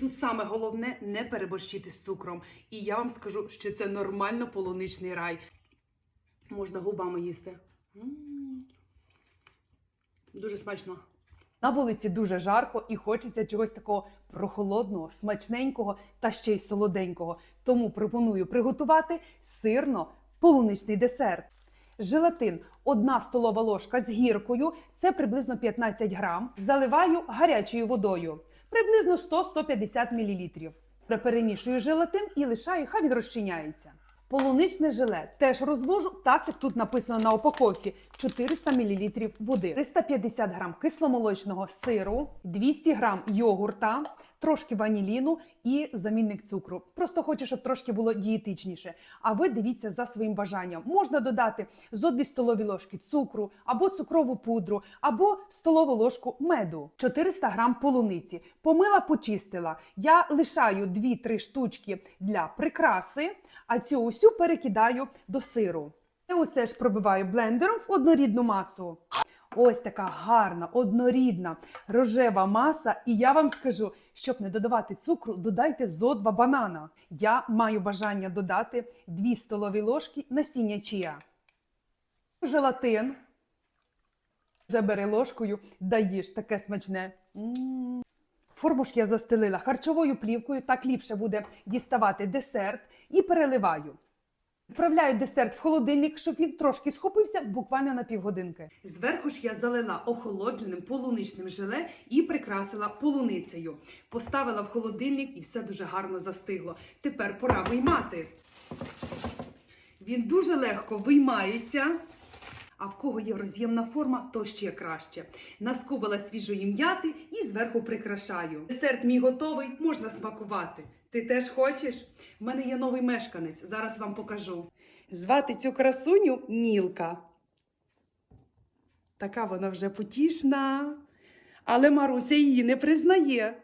тут саме головне не переборщити з цукром. І я вам скажу, що це нормально полуничний рай. Можна губами їсти. Дуже смачно. На вулиці дуже жарко і хочеться чогось такого прохолодного, смачненького та ще й солоденького. Тому пропоную приготувати сирно-полуничний десерт. Желатин 1 столова ложка з гіркою, це приблизно 15 грам. Заливаю гарячою водою, приблизно 100-150 мл. Перемішую желатин і лишаю, хай він розчиняється. Полуничне желе теж розвожу, так як тут написано на упаковці 400 мл води, 350 г кисломолочного сиру, 200 г йогурта, трошки ваніліну і замінник цукру. Просто хочу, щоб трошки було дієтичніше. А ви дивіться за своїм бажанням. Можна додати зо 2 столові ложки цукру, або цукрову пудру, або столову ложку меду, 400 г полуниці. Помила, почистила. Я лишаю 2-3 штучки для прикраси, а цю усю перекидаю до сиру. І усе ж пробиваю блендером в однорідну масу. Ось така гарна, однорідна рожева маса. І я вам скажу, щоб не додавати цукру, додайте зо два банана. Я маю бажання додати 2 столові ложки насіння чия. Желатин. Вже бери ложкою, даєш таке смачне. М. Форму ж я застелила харчовою плівкою, так ліпше буде діставати десерт і переливаю. Відправляю десерт в холодильник, щоб він трошки схопився буквально на півгодинки. Зверху ж я залила охолодженим полуничним желе і прикрасила полуницею. Поставила в холодильник і все дуже гарно застигло. Тепер пора виймати. Він дуже легко виймається. А в кого є роз'ємна форма, то ще краще. Наскубила свіжої м'яти і зверху прикрашаю. Десерт мій готовий, можна смакувати. Ти теж хочеш? У мене є новий мешканець, зараз вам покажу. Звати цю красуню Мілка. Така вона вже потішна. Але Маруся її не признає.